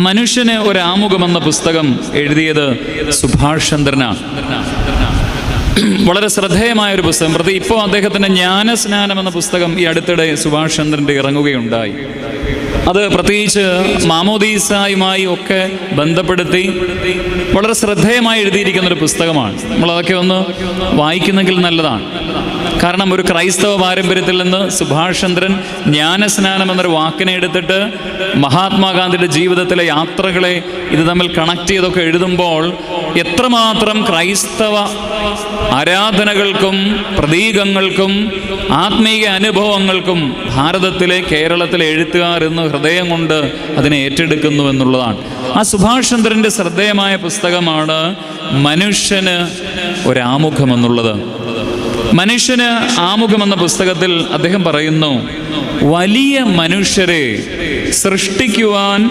മനുഷ്യന് ഒരാമുഖം എന്ന പുസ്തകം എഴുതിയത് സുഭാഷ് ചന്ദ്രനാണ്. വളരെ ശ്രദ്ധേയമായ ഒരു പുസ്തകം. പ്രതി ഇപ്പോൾ അദ്ദേഹത്തിന്റെ ജ്ഞാനസ്നാനം എന്ന പുസ്തകം ഈ അടുത്തിടെ സുഭാഷ് ചന്ദ്രന്റെ ഇറങ്ങുകയുണ്ടായി. അത് പ്രത്യേകിച്ച് മാമോദീസായുമായി ഒക്കെ ബന്ധപ്പെടുത്തി വളരെ ശ്രദ്ധേയമായി എഴുതിയിരിക്കുന്ന ഒരു പുസ്തകമാണ്. നമ്മളതൊക്കെ ഒന്ന് വായിക്കുന്നെങ്കിൽ നല്ലതാണ്. കാരണം ഒരു ക്രൈസ്തവ പാരമ്പര്യത്തിൽ നിന്ന് സുഭാഷ് ചന്ദ്രൻ ജ്ഞാനസ്നാനം എന്നൊരു വാക്കിനെ എടുത്തിട്ട് മഹാത്മാഗാന്ധിയുടെ ജീവിതത്തിലെ യാത്രകളെ ഇത് തമ്മിൽ കണക്ട് ചെയ്തൊക്കെ എഴുതുമ്പോൾ എത്രമാത്രം ക്രൈസ്തവ ആരാധനകൾക്കും പ്രതീകങ്ങൾക്കും ആത്മീയ അനുഭവങ്ങൾക്കും ഭാരതത്തിലെ കേരളത്തിലെ എഴുത്തുകാർ ഇന്ന് ഹൃദയം കൊണ്ട് അതിനെ ഏറ്റെടുക്കുന്നു എന്നുള്ളതാണ്. ആ സുഭാഷ് ചന്ദ്രന്റെ ശ്രദ്ധേയമായ പുസ്തകമാണ് മനുഷ്യന് ഒരാമുഖം എന്നുള്ളത് മനുഷ്യന് ആമുഖം എന്ന പുസ്തകത്തിൽ അദ്ദേഹം പറയുന്നു വലിയ മനുഷ്യരെ സൃഷ്ടിക്കുവാൻ